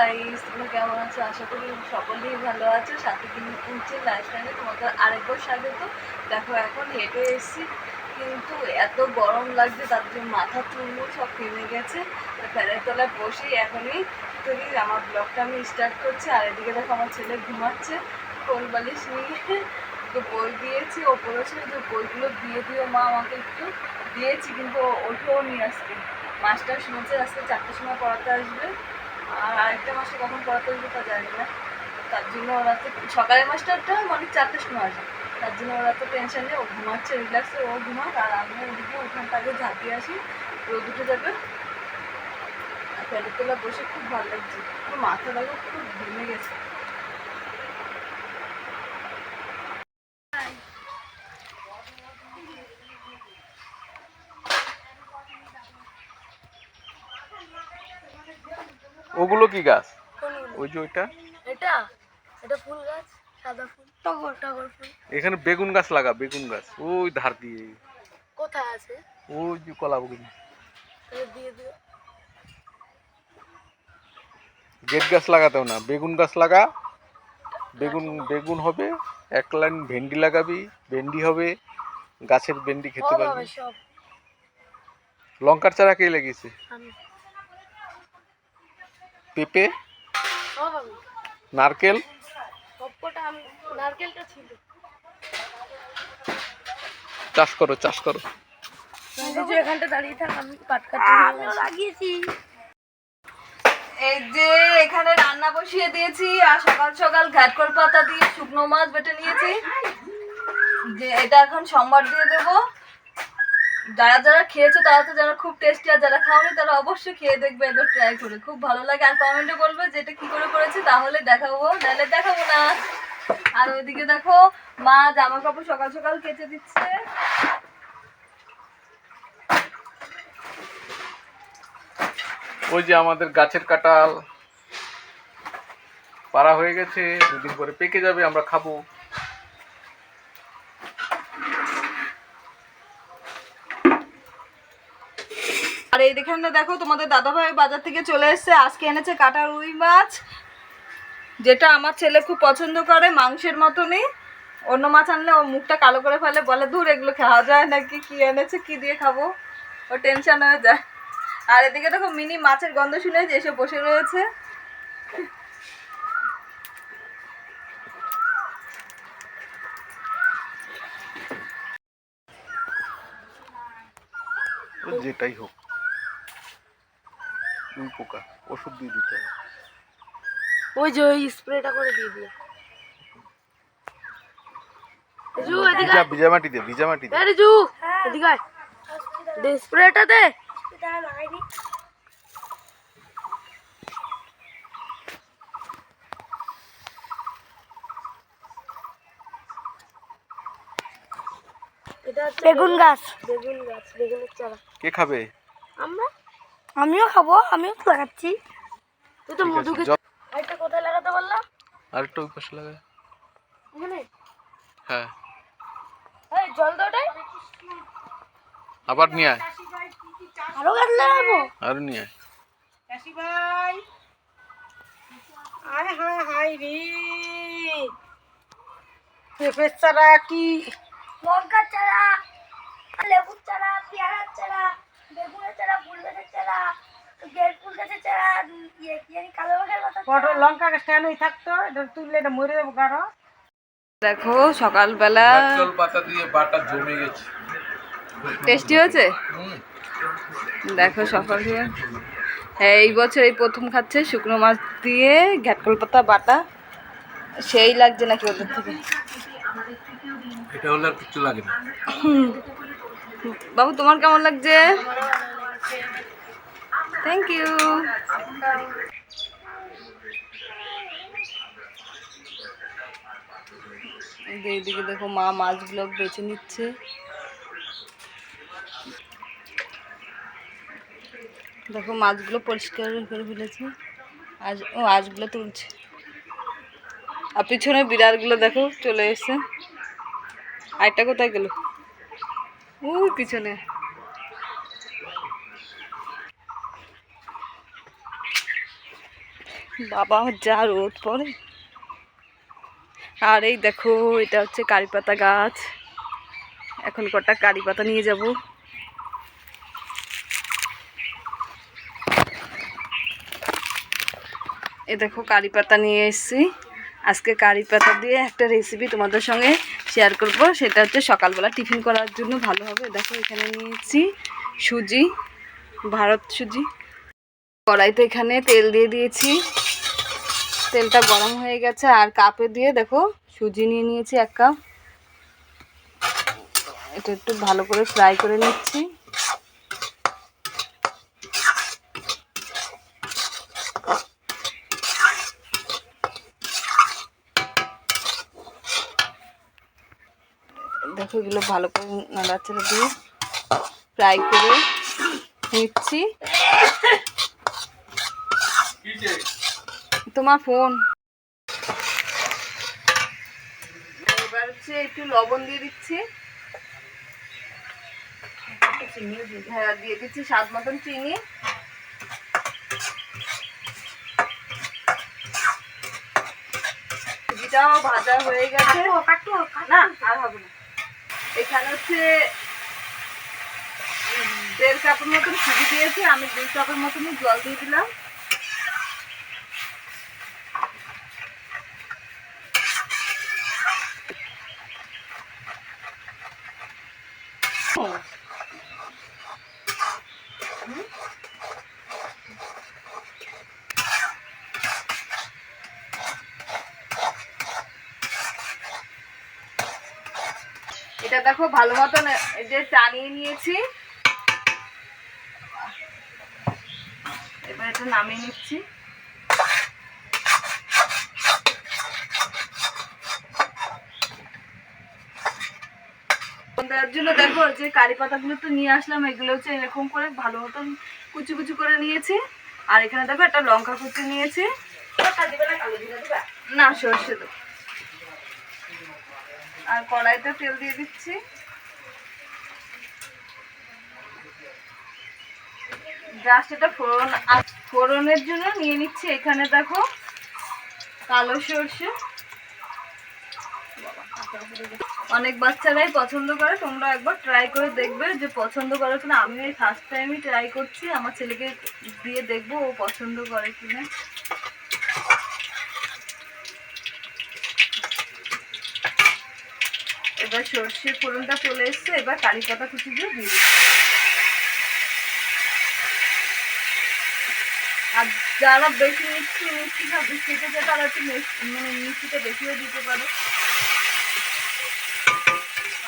Guys তোমরা কেমন আছো? আশা করি সকলেই ভালো আছো। সাথে কিন্তু লাইফস্টাইলে তোমাকে আরেকবার স্বাগত। দেখো, এখন হেঁটে এসেছি। কিন্তু এত গরম লাগছে, তার জন্য মাথা চুলমুল সব কেমে গেছে। ফ্যানের তলায় বসেই এখনই তুমি আমার ব্লগটা আমি স্টার্ট করছি। আর এদিকে দেখো, আমার ছেলে ঘুমাচ্ছে। কোল বালিশ নিয়ে তো বই দিয়েছি। ও বলেছিল যে বইগুলো দিয়ে দিও মা আমাকে একটু। দিয়েছি, কিন্তু ওঠেও নিয়ে আজকে। মাস্টার শুনেছে আজকে চারটের সময় পড়াতে আসবে। আরেকটা মাসে কখন পড়াতে আসবে তা জানি না। তার জন্য ওরা তো সকালের মাস্টারটা অনেক চারটের সময় আসে। তার জন্য ওরা তো টেনশন নেই, ও ঘুমাচ্ছে রিল্যাক্সে ও ঘুমাক, আর আমি ওদিকে ওখানটাকে ঝাঁপিয়ে আসি, রোদ উঠে যাবে। আর ফেলে তোলা বসে খুব ভালো লাগছে মাথা দেখো খুব ঘুমে গেছে। ওগুলো কি গাছ? ওই যে ওইটা? এটা? এটা ফুল গাছ সাদা ফুল। টগর টগর ফুল। এখানে বেগুন গাছ লাগা বেগুন গাছ। ওই ধার দিয়ে। কোথায় আছে? ওই যে কলা বেগুন। দিয়ে দিও। গেট গাছ লাগাতেও না বেগুন গাছ লাগা বেগুন বেগুন হবে এক লাইন ভেন্ডি লাগাবি ভেন্ডি হবে গাছের ভেন্ডি খেতে পারবি। লঙ্কার চারা কে লেগেছে আমি। পেঁপে নারকেল। নারকেলটা ছিল। চাষ করো চাষ করো। এই যে এখানে রান্না বসিয়ে দিয়েছি আর সকাল সকাল ঘাটকর পাতা দিয়ে শুকনো মাছ বেটে নিয়েছি। যে এটা এখন সোমবার দিয়ে দেবো। যারা যারা খেয়েছো, তারা তো যারা খুব টেস্টি আর যারা খাওনি, তারা অবশ্যই খেয়ে দেখবে একবার ট্রাই করে। খুব ভালো লাগে। আর কমেন্টে বলবে যে এটা কি করে করেছি, তাহলে দেখাবো। নাহলে দেখাবো না। আর ওইদিকে দেখো, মা জামা কাপড় সকাল সকাল কেচে দিচ্ছে। ওই যে আমাদের গাছের কাঁঠাল। পাড়া হয়ে গেছে। দুদিন পরে পেকে যাবে, আমরা খাব। আর এইখানে দেখো তোমাদের দাদাভাই বাজার থেকে চলে এসেছে, আজকে এনেছে কাটা রুই মাছ, যেটা আমার ছেলে খুব পছন্দ করে মাংসের মতনই। অন্য মাছ আনলে ও মুখটা কালো করে ফেলে, বলে দূর এগুলো খাওয়া যায় নাকি? কি এনেছে, কি দিয়ে খাব? ও টেনশন হয়ে যায়। আর এদিকে দেখো মিনি মাছের গন্ধ শুনে যে এসে বসে রয়েছে। যেটাই হোক। উই পোকা ওষুধ দিয়ে দিতে হবে। ওই যে ওই স্প্রেটা করে দিয়ে দিও। ভিজা ভিজা মাটি দে ভিজা মাটি দে। রিজু এদিকে আয়। দে স্প্রেটা দে। বেগুন গাছ। বেগুন গাছ বেগুনের চারা। কে খাবে? আমরা? আমিও খাব আমিও তো লাগাচ্ছি তুই তো মধুকে আরেকটা কোথায় লাগাতে বললাম আর একটু ওই পাশে লাগা এখানে? হ্যাঁ। এই জল দাও ওটাই আবার নিয়ে আয়। আরও গাছ লাগাবো? আর নিয়ে আয়। আয় হায় হায় রে। পেঁপের চারা কি? লঙ্কার চারা লেবুর চারা। দেখো সকালবেলা জল পাতা দিয়ে বাটা জমে গেছে। টেস্টি হয়েছে? দেখো সকাল হ্যাঁ এই বছর এই প্রথম খাচ্ছে শুকনো মাছ দিয়ে ঘ্যাটকল পাতা বাটা। সেই লাগছে নাকি ওদের থেকে? এটা হলে আর কিছু লাগে না। বাবু তোমার কেমন লাগছে? থ্যাংক ইউ এইদিকে দেখো মা মাছগুলো বেছে নিচ্ছে। দেখো মাছগুলো পরিষ্কার করে ফেলেছে। আজ, ও, আজগুলো তুলছে। আর পিছনে বিড়ালগুলো দেখো চলে এসছে। আরেকটা কোথায় গেল? ওই পিছনে। বাবা, যা রোদ পড়ে। আর এই দেখো, এটা হচ্ছে কারি পাতা গাছ। এখন কটা কারি পাতা নিয়ে যাব। এ দেখো, কারি পাতা নিয়ে এসেছি। আজকে কারি পাতা দিয়ে একটা রেসিপি তোমাদের সঙ্গে শেয়ার করব। সেটা হচ্ছে সকালবেলা টিফিন করার জন্য ভালো হবে। দেখো, এখানে নিয়েছি সুজি, ভারত সুজি। কড়াইতে এখানে তেল দিয়ে দিয়েছি। তেলটা গরম হয়ে গেছে আর কাপে দিয়ে দেখো সুজি নিয়ে নিয়েছি এক কাপ। এটা একটু ভালো করে ফ্রাই করে নিচ্ছি। দেখো এগুলো ভালো করে নাড়াচাড়া দিয়ে ফ্রাই করে নিচ্ছি। তোমার ফোন। এবার হচ্ছে একটু লবণ দিয়ে দিচ্ছি। হ্যাঁ দিয়ে দিচ্ছি স্বাদ মতন চিনি। সুজিটাও ভাজা হয়ে গেছে। না আর হবে না। এখানে হচ্ছে দেড় কাপের মতন সুজি দিয়েছি। আমি দুই কাপের মতনই জল দিয়ে দিলাম। এটা দেখো ভালো মতন এই যে টানিয়ে নিয়েছি। এবার এটা নামিয়ে নিচ্ছি। দেওয়ার জন্য দেখো যে কারি পাতাগুলো তো নিয়ে আসলাম এগুলো হচ্ছে এরকম করে ভালো মতন কুচি কুচি করে নিয়েছি। আর এখানে দেখো একটা লঙ্কা কুচি নিয়েছি। না সর্ষে দেবো। আর কড়াইতে তেল দিয়ে দিচ্ছি। জাস্ট এটা ফোড়ন ফোড়নের জন্য নিয়ে নিচ্ছি এখানে দেখো কালো সর্ষে। অনেক বাচ্চারাই পছন্দ করে, তোমরা একবার ট্রাই করে দেখবে যে পছন্দ করে কিনা। আমি ফার্স্ট টাইমই ট্রাই করছি, আমার ছেলেকে দিয়ে দেখব ও পছন্দ করে কিনা এবার সর্ষে ফোড়নটা চলে এসছে, এবার কারি পাতা কুচি দিয়ে দিয়ে। আর যারা বেশি মিষ্টি মিষ্টি খাবে খেতে চায় তারা একটু মানে মিষ্টিটা বেশিও দিতে পারো।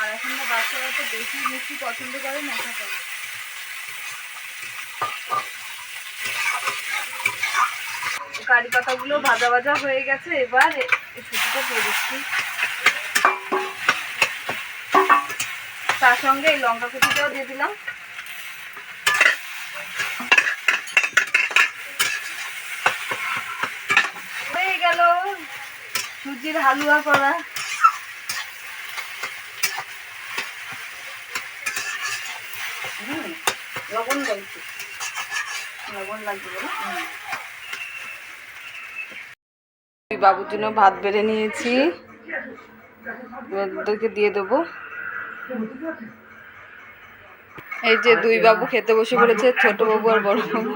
আর এখন তো বাচ্চারা তো বেশি মিষ্টি পছন্দ করে না খাবে কারি পাতাগুলো ভাজা ভাজা হয়ে গেছে, এবার সুজিটা দিয়ে দিচ্ছি। তার সঙ্গে এই লঙ্কা কুচিটাও দিয়ে দিলাম। হয়ে গেল সুজির হালুয়া করা। লবণ লাগছে। বাবুর জন্য ভাত বেড়ে নিয়েছি। দিয়ে দেবো। এই যে দুই বাবু খেতে বসে পড়েছে ছোট বাবু আর বড় বাবু।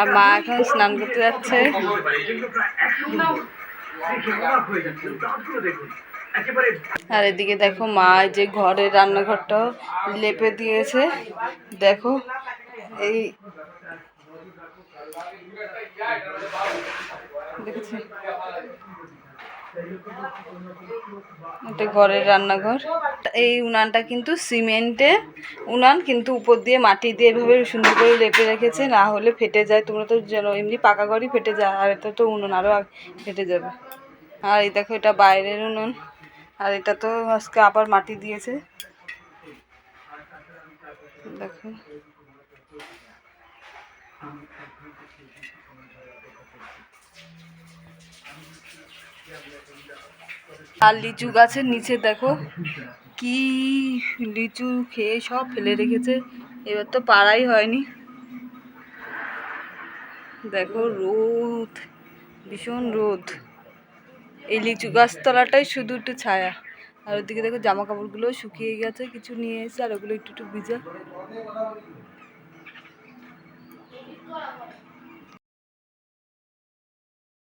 আর মা এখন স্নান করতে যাচ্ছে। আর এদিকে দেখো মা এই যে ঘরের রান্নাঘরটাও লেপে দিয়েছে। দেখো এই এটা ঘরের রান্নাঘর। এই উনানটা কিন্তু সিমেন্টে। উনান কিন্তু উপর দিয়ে মাটি দিয়ে এভাবে সুন্দর করে লেপে রেখেছে, না হলে ফেটে যায়। তোমরা তো জানো, এমনি পাকা ঘরই ফেটে যায়, আর এটা তো উনুন আরও ফেটে যাবে। আর এই দেখো, এটা বাইরের উনুন। আর এটা তো আজকে আবার মাটি দিয়েছে। দেখো। আর লিচু গাছের নিচে দেখো, কি লিচু খেয়ে সব ফেলে রেখেছে। এবার তো পাড়াই হয়নি। দেখো রোদ, ভীষণ রোদ। এই লিচু গাছতলাটাই শুধু একটু ছায়া। আর ওদিকে দেখো জামা কাপড়গুলোও শুকিয়ে গেছে, কিছু নিয়ে এসে আর ওগুলো একটু একটু ভিজা।